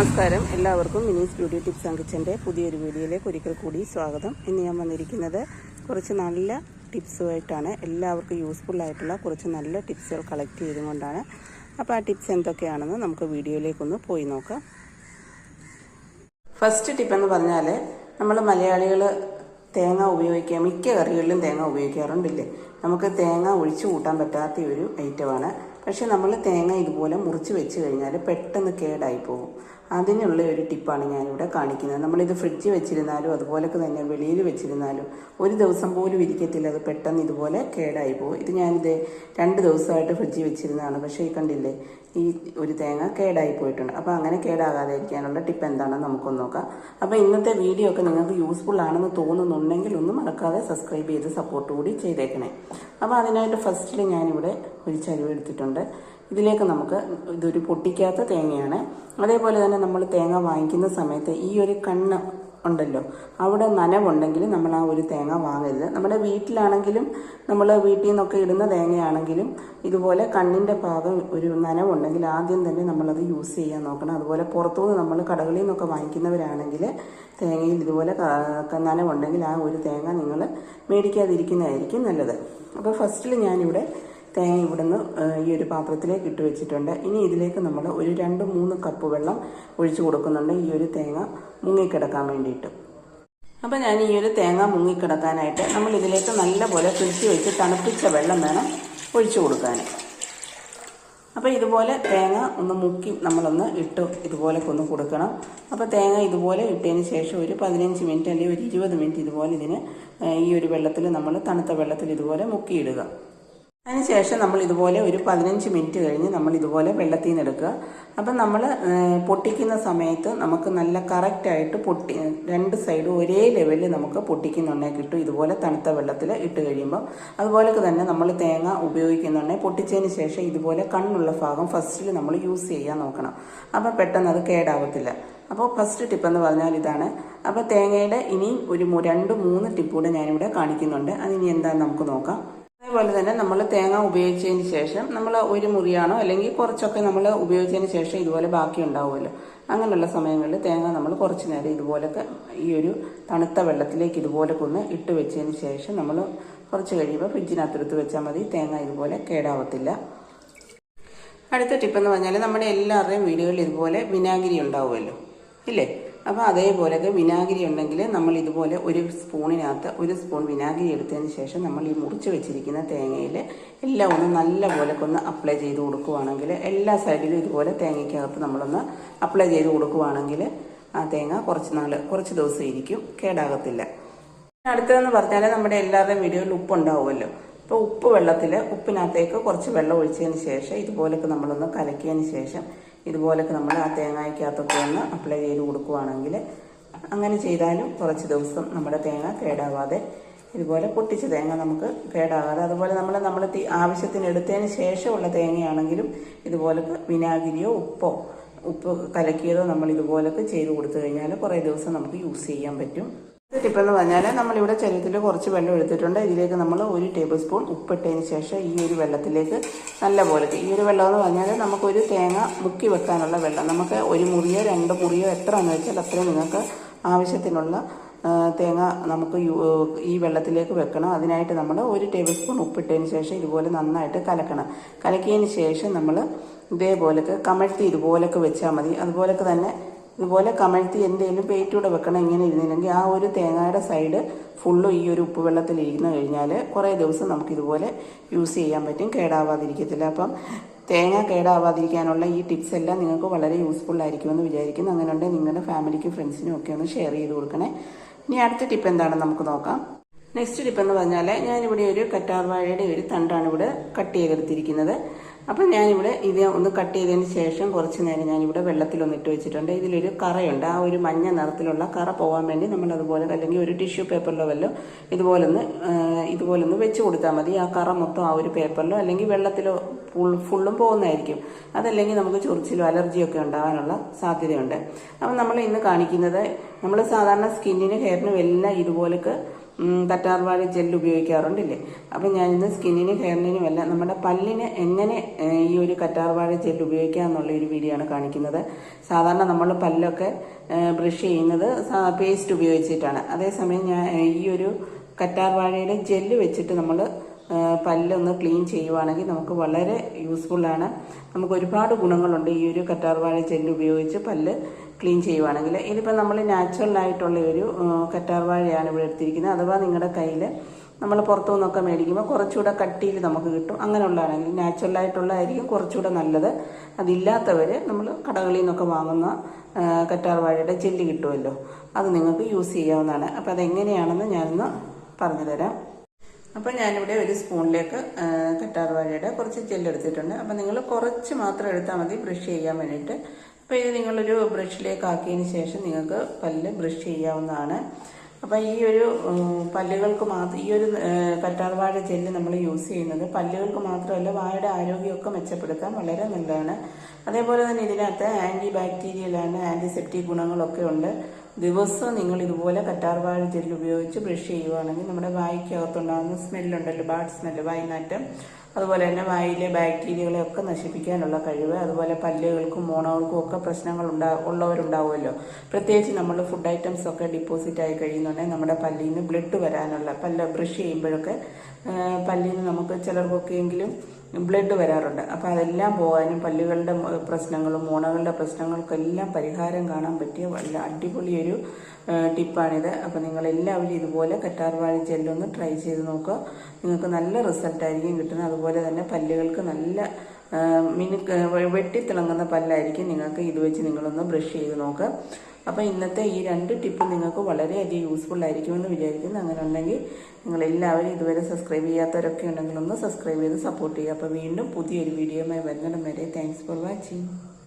നമസ്കാരം. എല്ലാവർക്കും Mini's beauty tips and കിച്ചന്റെ പുതിയൊരു വീഡിയോയിലേക്ക് ഒരിക്കൽ കൂടി സ്വാഗതം. ഇന്ന് ഞാൻ വന്നിരിക്കുന്നത് കുറച്ച് നല്ല ടിപ്സുമായിട്ടാണ്. എല്ലാവർക്കും യൂസ്ഫുൾ ആയിട്ടുള്ള കുറച്ച് നല്ല ടിപ്സുകൾ കളക്ട് ചെയ്തുകൊണ്ടാണ്. അപ്പോൾ ആ ടിപ്സ് എന്തൊക്കെയാണെന്ന് നമുക്ക് വീഡിയോയിലേക്കൊന്ന് പോയി നോക്കാം. ഫസ്റ്റ് ടിപ്പ് എന്ന് പറഞ്ഞാൽ നമ്മൾ മലയാളികൾ തേങ്ങ ഉപയോഗിക്കുക മിക്ക കറികളിലും തേങ്ങ ഉപയോഗിക്കാറുണ്ടില്ലേ? നമുക്ക് തേങ്ങ ഒഴിച്ചു കൂട്ടാൻ പറ്റാത്ത ഒരു ഐറ്റമാണ് പക്ഷെ നമ്മൾ തേങ്ങ ഇതുപോലെ മുറിച്ച് വെച്ച് കഴിഞ്ഞാൽ പെട്ടെന്ന് കേടായി പോകും. അതിനുള്ള ഒരു ടിപ്പാണ് ഞാനിവിടെ കാണിക്കുന്നത്. നമ്മളിത് ഫ്രിഡ്ജിൽ വെച്ചിരുന്നാലും അതുപോലൊക്കെ തന്നെ വെളിയിൽ വെച്ചിരുന്നാലും ഒരു ദിവസം പോലും ഇരിക്കത്തില്ല. അത് പെട്ടെന്ന് ഇതുപോലെ കേടായി പോകും. ഇത് ഞാനിത് രണ്ട് ദിവസമായിട്ട് ഫ്രിഡ്ജിൽ വെച്ചിരുന്നതാണ്. പക്ഷേ ഈ കണ്ടില്ലേ ഈ ഒരു തേങ്ങ കേടായി പോയിട്ടുണ്ട്. അപ്പോൾ അങ്ങനെ കേടാകാതെ ഇരിക്കാനുള്ള ടിപ്പ് എന്താണെന്ന് നമുക്കൊന്ന് നോക്കാം. അപ്പോൾ ഇന്നത്തെ വീഡിയോ ഒക്കെ നിങ്ങൾക്ക് യൂസ്ഫുൾ ആണെന്ന് തോന്നുന്നുണ്ടെങ്കിൽ ഒന്നും മറക്കാതെ സബ്സ്ക്രൈബ് ചെയ്ത് സപ്പോർട്ട് കൂടി ചെയ്തേക്കണേ. അപ്പോൾ അതിനായിട്ട് ഫസ്റ്റിൽ ഞാനിവിടെ ഒരു ചരുവ് എടുത്തിട്ടുണ്ട്. ഇതിലേക്ക് നമുക്ക് ഇതൊരു പൊട്ടിക്കാത്ത തേങ്ങയാണ്. അതേപോലെ തന്നെ നമ്മൾ തേങ്ങ വാങ്ങിക്കുന്ന സമയത്ത് ഈ ഒരു കണ്ണ് ഉണ്ടല്ലോ അവിടെ നനവുണ്ടെങ്കിൽ നമ്മൾ ആ ഒരു തേങ്ങ വാങ്ങരുത്. നമ്മുടെ വീട്ടിലാണെങ്കിലും നമ്മൾ വീട്ടിൽ നിന്നൊക്കെ ഇടുന്ന തേങ്ങയാണെങ്കിലും ഇതുപോലെ കണ്ണിന്റെ ഭാഗം ഒരു നനവുണ്ടെങ്കിൽ ആദ്യം തന്നെ നമ്മളത് യൂസ് ചെയ്യാൻ നോക്കണം. അതുപോലെ പുറത്തുനിന്ന് നമ്മൾ കടകളിൽ നിന്നൊക്കെ വാങ്ങിക്കുന്നവരാണെങ്കിൽ തേങ്ങയിൽ ഇതുപോലെ നനവുണ്ടെങ്കിൽ ആ ഒരു തേങ്ങ നിങ്ങൾ മേടിക്കാതിരിക്കുന്നതായിരിക്കും നല്ലത്. അപ്പോൾ ഫസ്റ്റിൽ ഞാനിവിടെ തേങ്ങ ഇവിടുന്ന് ഈ ഒരു പാത്രത്തിലേക്ക് ഇട്ട് വെച്ചിട്ടുണ്ട്. ഇനി ഇതിലേക്ക് നമ്മൾ ഒരു രണ്ട് മൂന്ന് കപ്പ് വെള്ളം ഒഴിച്ചു കൊടുക്കുന്നുണ്ട് ഈ ഒരു തേങ്ങ മുങ്ങിക്കിടക്കാൻ വേണ്ടിയിട്ട്. അപ്പോൾ ഞാൻ ഈ ഒരു തേങ്ങ മുങ്ങിക്കിടക്കാനായിട്ട് നമ്മൾ ഇതിലേക്ക് നല്ലപോലെ ഫ്രിഡ്ജ് വെച്ച് തണുപ്പിച്ച വെള്ളം വേണം ഒഴിച്ചു കൊടുക്കാൻ അപ്പോൾ ഇതുപോലെ തേങ്ങ ഒന്ന് മുക്കി നമ്മളൊന്ന് ഇട്ട് ഇതുപോലെ ഒന്ന് കൊടുക്കണം. അപ്പോൾ തേങ്ങ ഇതുപോലെ ഇട്ടതിന് ശേഷം ഒരു പതിനഞ്ച് മിനിറ്റ് അല്ലെങ്കിൽ ഒരു ഇരുപത് മിനിറ്റ് ഇതുപോലെ ഇതിന് ഈ ഒരു വെള്ളത്തിൽ നമ്മൾ തണുത്ത വെള്ളത്തിൽ ഇതുപോലെ മുക്കിയിടുക. അതിനുശേഷം നമ്മൾ ഇതുപോലെ ഒരു പതിനഞ്ച് മിനിറ്റ് കഴിഞ്ഞ് നമ്മൾ ഇതുപോലെ വെള്ളത്തിൽ നിന്ന് എടുക്കുക. അപ്പം നമ്മൾ പൊട്ടിക്കുന്ന സമയത്ത് നമുക്ക് നല്ല കറക്റ്റായിട്ട് പൊട്ടി രണ്ട് സൈഡും ഒരേ ലെവലിൽ നമുക്ക് പൊട്ടിക്കുന്നുണ്ടെങ്കിൽ കിട്ടും. ഇതുപോലെ തണുത്ത വെള്ളത്തിൽ ഇട്ട് കഴിയുമ്പോൾ അതുപോലെ തന്നെ നമ്മൾ തേങ്ങ ഉപയോഗിക്കുന്നുണ്ടെങ്കിൽ പൊട്ടിച്ചതിന് ശേഷം ഇതുപോലെ കണ്ണുള്ള ഭാഗം ഫസ്റ്റിൽ നമ്മൾ യൂസ് ചെയ്യാൻ നോക്കണം. അപ്പോൾ പെട്ടെന്ന് അത് കേടാവത്തില്ല. അപ്പോൾ ഫസ്റ്റ് ടിപ്പ് എന്ന് പറഞ്ഞാൽ ഇതാണ്. അപ്പോൾ തേങ്ങയുടെ ഇനി ഒരു രണ്ട് മൂന്ന് ടിപ്പ് കൂടെ ഞാനിവിടെ കാണിക്കുന്നുണ്ട്. അതിനി എന്താണെന്ന് നമുക്ക് നോക്കാം. അതേപോലെ തന്നെ നമ്മൾ തേങ്ങ ഉപയോഗിച്ചതിന് ശേഷം നമ്മൾ ഒരു മുറിയാണോ അല്ലെങ്കിൽ കുറച്ചൊക്കെ നമ്മൾ ഉപയോഗിച്ചതിന് ശേഷം ഇതുപോലെ ബാക്കി ഉണ്ടാവുമല്ലോ. അങ്ങനെയുള്ള സമയങ്ങളിൽ തേങ്ങ നമ്മൾ കുറച്ച് നേരം ഇതുപോലൊക്കെ ഈ ഒരു തണുത്ത വെള്ളത്തിലേക്ക് ഇതുപോലൊക്കെ ഒന്ന് ഇട്ട് വെച്ചതിന് ശേഷം നമ്മൾ കുറച്ച് കഴിയുമ്പോൾ ഫ്രിഡ്ജിനകത്തെടുത്ത് വെച്ചാൽ മതി. തേങ്ങ ഇതുപോലെ കേടാവത്തില്ല. അടുത്ത ടിപ്പെന്ന് പറഞ്ഞാൽ നമ്മുടെ എല്ലാവരുടെയും വീടുകളിൽ ഇതുപോലെ വിനാഗിരി ഉണ്ടാവുമല്ലോ. ഇല്ലേ? അപ്പോൾ അതേപോലെയൊക്കെ വിനാഗിരി ഉണ്ടെങ്കിൽ നമ്മൾ ഇതുപോലെ ഒരു സ്പൂണിനകത്ത് ഒരു സ്പൂൺ വിനാഗിരി എടുത്തതിന് ശേഷം നമ്മൾ ഈ മുറിച്ച് വെച്ചിരിക്കുന്ന തേങ്ങയിൽ എല്ലാം ഒന്ന് നല്ല പോലൊക്കെ ഒന്ന് അപ്ലൈ ചെയ്ത് കൊടുക്കുവാണെങ്കിൽ എല്ലാ സൈഡിലും ഇതുപോലെ തേങ്ങയ്ക്കകത്ത് നമ്മളൊന്ന് അപ്ലൈ ചെയ്ത് കൊടുക്കുവാണെങ്കിൽ ആ തേങ്ങ കുറച്ച് നാൾ കുറച്ച് ദിവസം ഇരിക്കും. കേടാകത്തില്ല. അടുത്തതെന്ന് പറഞ്ഞാൽ നമ്മുടെ എല്ലാവരുടെയും വീഡിയോയിൽ ഉപ്പുണ്ടാവുമല്ലോ അപ്പോൾ ഉപ്പ് വെള്ളത്തിൽ ഉപ്പിനകത്തേക്ക് കുറച്ച് വെള്ളം ഒഴിച്ചതിന് ശേഷം ഇതുപോലൊക്കെ നമ്മളൊന്ന് കലക്കിയതിന് ശേഷം ഇതുപോലൊക്കെ നമ്മൾ ആ തേങ്ങയ്ക്കകത്തൊക്കെ ഒന്ന് അപ്ലൈ ചെയ്ത് കൊടുക്കുവാണെങ്കിൽ അങ്ങനെ ചെയ്താലും കുറച്ച് ദിവസം നമ്മുടെ തേങ്ങ കേടാവാതെ ഇതുപോലെ പൊട്ടിച്ച തേങ്ങ നമുക്ക് കേടാകാതെ അതുപോലെ നമ്മൾ നമ്മൾ ആവശ്യത്തിന് എടുത്തതിന് ശേഷമുള്ള തേങ്ങയാണെങ്കിലും ഇതുപോലൊക്കെ വിനാഗിരിയോ ഉപ്പോ ഉപ്പ് കലക്കിയതോ നമ്മൾ ഇതുപോലൊക്കെ ചെയ്ത് കൊടുത്തു കഴിഞ്ഞാൽ കുറേ ദിവസം നമുക്ക് യൂസ് ചെയ്യാൻ പറ്റും. ടിപ്പ് എന്ന് പറഞ്ഞാൽ നമ്മളിവിടെ ചരുവത്തിൽ കുറച്ച് വെള്ളം എടുത്തിട്ടുണ്ട്. ഇതിലേക്ക് നമ്മൾ ഒരു ടേബിൾ സ്പൂൺ ഉപ്പിട്ടതിന് ശേഷം ഈ ഒരു വെള്ളത്തിലേക്ക് നല്ല പോലെ ഈ ഒരു വെള്ളം എന്ന് പറഞ്ഞാൽ നമുക്കൊരു തേങ്ങ മുക്കി വെക്കാനുള്ള വെള്ളം. നമുക്ക് ഒരു മുറിയോ രണ്ട് മുറിയോ എത്ര എന്ന് വെച്ചാൽ അത്രയും നിങ്ങൾക്ക് ആവശ്യത്തിനുള്ള തേങ്ങ നമുക്ക് ഈ വെള്ളത്തിലേക്ക് വെക്കണം. അതിനായിട്ട് നമ്മൾ ഒരു ടേബിൾ സ്പൂൺ ഉപ്പിട്ടതിന് ശേഷം ഇതുപോലെ നന്നായിട്ട് കലക്കണം. കലക്കിയതിന് ശേഷം നമ്മൾ ഇതേപോലൊക്കെ കമഴ്ത്തി ഇതുപോലൊക്കെ വെച്ചാൽ മതി. അതുപോലൊക്കെ തന്നെ ഇതുപോലെ കമഴ്ത്തി എന്തെങ്കിലും പേറ്റൂടെ വെക്കണം ഇങ്ങനെ ഇരുന്നില്ലെങ്കിൽ ആ ഒരു തേങ്ങയുടെ സൈഡ് ഫുള്ളും ഈ ഒരു ഉപ്പ് വെള്ളത്തിൽ ഇരുന്ന് കഴിഞ്ഞാൽ കുറേ ദിവസം നമുക്ക് ഇതുപോലെ യൂസ് ചെയ്യാൻ പറ്റും കേടാവാതിരിക്കത്തില്ല. അപ്പം തേങ്ങ കേടാവാതിരിക്കാനുള്ള ഈ ടിപ്സ് എല്ലാം നിങ്ങൾക്ക് വളരെ യൂസ്ഫുൾ ആയിരിക്കുമെന്ന് വിചാരിക്കുന്നു. അങ്ങനെ ഉണ്ടെങ്കിൽ നിങ്ങളുടെ ഫാമിലിക്കും ഫ്രണ്ട്സിനും ഒക്കെ ഒന്ന് ഷെയർ ചെയ്ത് കൊടുക്കണേ. ഇനി അടുത്ത ടിപ്പ് എന്താണെന്ന് നമുക്ക് നോക്കാം. നെക്സ്റ്റ് ടിപ്പ് എന്ന് പറഞ്ഞാൽ ഞാനിവിടെ ഒരു കറ്റാർവാഴയുടെ ഒരു തണ്ടാണ് ഇവിടെ കട്ട് ചെയ്തെടുത്തിരിക്കുന്നത്. അപ്പം ഞാനിവിടെ ഇത് ഒന്ന് കട്ട് ചെയ്തതിന് ശേഷം കുറച്ച് നേരം ഞാനിവിടെ വെള്ളത്തിലൊന്ന് ഇട്ട് വെച്ചിട്ടുണ്ട്. ഇതിലൊരു കറയുണ്ട്. ആ ഒരു മഞ്ഞ നിറത്തിലുള്ള കറ പോകാൻ വേണ്ടി നമ്മൾ അതുപോലെ അല്ലെങ്കിൽ ഒരു ടിഷ്യൂ പേപ്പറിലോ വല്ലോ ഇതുപോലൊന്ന് ഇതുപോലെ ഇതുപോലൊന്ന് വെച്ച് കൊടുത്താൽ മതി. ആ കറ മൊത്തം ആ ഒരു പേപ്പറിലോ അല്ലെങ്കിൽ വെള്ളത്തിലോ ഫുൾ ഫുള്ളും പോകുന്നതായിരിക്കും. അതല്ലെങ്കിൽ നമുക്ക് ചൊറിച്ചിലോ അലർജിയൊക്കെ ഉണ്ടാകാനുള്ള സാധ്യതയുണ്ട്. അപ്പം നമ്മൾ ഇന്ന് കാണിക്കുന്നത് നമ്മൾ സാധാരണ സ്കിന്നിന് ഹെയറിനും എല്ലാം ഇതുപോലൊക്കെ കറ്റാർവാഴ ജെൽ ഉപയോഗിക്കാറുണ്ടല്ലേ? അപ്പം ഞാനിന്ന് സ്കിന്നിനും ഹെയറിനും എല്ലാം നമ്മുടെ പല്ലിന് എങ്ങനെ ഈ ഒരു കറ്റാർവാഴ ജെൽ ഉപയോഗിക്കാം എന്നുള്ള ഒരു വീഡിയോ ആണ് കാണിക്കുന്നത്. സാധാരണ നമ്മൾ പല്ലൊക്കെ ബ്രഷ് ചെയ്യുന്നത് പേസ്റ്റ് ഉപയോഗിച്ചിട്ടാണ്. അതേസമയം ഞാൻ ഈ ഒരു കറ്റാർവാഴയുടെ ജെല്ല് വെച്ചിട്ട് നമ്മൾ പല്ലൊന്ന് ക്ലീൻ ചെയ്യുവാണെങ്കിൽ നമുക്ക് വളരെ യൂസ്ഫുള്ളാണ് നമുക്ക് ഒരുപാട് ഗുണങ്ങളുണ്ട് ഈ ഒരു കറ്റാർവാഴ ജെല്ല് ഉപയോഗിച്ച് പല്ല് ക്ലീൻ ചെയ്യുവാണെങ്കിൽ ഇതിപ്പോൾ നമ്മൾ നാച്ചുറലായിട്ടുള്ള ഒരു കറ്റാർവാഴയാണ് ഇവിടെ എടുത്തിരിക്കുന്നത്. അഥവാ നിങ്ങളുടെ കയ്യിൽ നമ്മൾ പുറത്തു നിന്നൊക്കെ മേടിക്കുമ്പോൾ കുറച്ചുകൂടെ കട്ടിയിൽ നമുക്ക് കിട്ടും. അങ്ങനെയുള്ളതാണെങ്കിൽ നാച്ചുറലായിട്ടുള്ളതായിരിക്കും കുറച്ചുകൂടെ നല്ലത്. അതില്ലാത്തവർ നമ്മൾ കടകളിൽ നിന്നൊക്കെ വാങ്ങുന്ന കറ്റാർവാഴയുടെ ജെല്ലി കിട്ടുമല്ലോ. അത് നിങ്ങൾക്ക് യൂസ് ചെയ്യാവുന്നതാണ്. അപ്പോൾ അതെങ്ങനെയാണെന്ന് ഞാനൊന്ന് പറഞ്ഞു തരാം അപ്പോൾ ഞാനിവിടെ ഒരു സ്പൂണിലേക്ക് കറ്റാർവാഴയുടെ കുറച്ച് ജെല്ലെടുത്തിട്ടുണ്ട് അപ്പോൾ നിങ്ങൾ കുറച്ച് മാത്രം എടുത്താൽ മതി ബ്രഷ് ചെയ്യാൻ വേണ്ടിയിട്ട്. അപ്പോൾ ഇത് നിങ്ങളൊരു ബ്രഷിലേക്ക് ആക്കിയതിന് ശേഷം നിങ്ങൾക്ക് പല്ല് ബ്രഷ് ചെയ്യാവുന്നതാണ്. അപ്പോൾ ഈ ഒരു പല്ലുകൾക്ക് മാത്രം ഈ ഒരു കറ്റാർവാഴ ജെല്ല് നമ്മൾ യൂസ് ചെയ്യുന്നത് പല്ലുകൾക്ക് മാത്രമല്ല വായുടെ ആരോഗ്യമൊക്കെ മെച്ചപ്പെടുത്താൻ വളരെ നല്ലതാണ്. അതേപോലെ തന്നെ ഇതിനകത്ത് ആന്റി ബാക്ടീരിയലാണ് ആന്റിസെപ്റ്റിക് ഗുണങ്ങളൊക്കെ ഉണ്ട്. ദിവസവും നിങ്ങൾ ഇതുപോലെ കറ്റാർവാഴ ജെല്ല് ഉപയോഗിച്ച് ബ്രഷ് ചെയ്യുവാണെങ്കിൽ നമ്മുടെ വായിക്കകത്തുണ്ടാകുന്ന സ്മെല്ലുണ്ടല്ലോ ബാഡ് സ്മെല്ല് വായിനാറ്റം. അതുപോലെ തന്നെ വായിലെ ബാക്ടീരിയകളെ ഒക്കെ നശിപ്പിക്കാനുള്ള കഴിവ് അതുപോലെ പല്ലുകൾക്കും മോണകൾക്കും ഒക്കെ പ്രശ്നങ്ങൾ ഉണ്ടാ ഉള്ളവരുണ്ടാവുമല്ലോ. പ്രത്യേകിച്ച് നമ്മൾ ഫുഡ് ഐറ്റംസ് ഒക്കെ ഡിപ്പോസിറ്റ് ആയി കഴിയുന്നുണ്ടെങ്കിൽ നമ്മുടെ പല്ലിൽ നിന്ന് ബ്ലഡ് വരാനുള്ള പല്ല് ബ്രഷ് ചെയ്യുമ്പോഴൊക്കെ പല്ലിൽ നിന്ന് നമുക്ക് ചിലർക്കൊക്കെയെങ്കിലും ബ്ലഡ് വരാറുണ്ട്. അപ്പോൾ അതെല്ലാം പോകാനും പല്ലുകളുടെ പ്രശ്നങ്ങളും മോണകളുടെ പ്രശ്നങ്ങൾക്കെല്ലാം പരിഹാരം കാണാൻ പറ്റിയ വല്ല അടിപൊളിയൊരു ടിപ്പാണിത്. അപ്പോൾ നിങ്ങളെല്ലാവരും ഇതുപോലെ കറ്റാർവാഴ ജെല്ലൊന്ന് ട്രൈ ചെയ്ത് നോക്കുക. നിങ്ങൾക്ക് നല്ല റിസൾട്ടായിരിക്കും കിട്ടുന്നത്. അതുപോലെ തന്നെ പല്ലുകൾക്ക് നല്ല മിനുക്ക് വെട്ടിത്തിളങ്ങുന്ന പല്ലായിരിക്കും നിങ്ങൾക്ക് ഇത് വെച്ച് നിങ്ങളൊന്ന് ബ്രഷ് ചെയ്ത് നോക്കുക. അപ്പോൾ ഇന്നത്തെ ഈ രണ്ട് ടിപ്പ് നിങ്ങൾക്ക് വളരെയധികം യൂസ്ഫുൾ ആയിരിക്കുമെന്ന് വിചാരിക്കുന്നു. അങ്ങനെ ഉണ്ടെങ്കിൽ നിങ്ങൾ എല്ലാവരും ഇതുവരെ സബ്സ്ക്രൈബ് ചെയ്യാത്തവരൊക്കെ ഉണ്ടെങ്കിൽ ഒന്ന് സബ്സ്ക്രൈബ് ചെയ്ത് സപ്പോർട്ട് ചെയ്യുക. അപ്പോൾ വീണ്ടും പുതിയൊരു വീഡിയോയുമായി വരുന്നിടം വരെ താങ്ക്സ് ഫോർ വാച്ചിങ്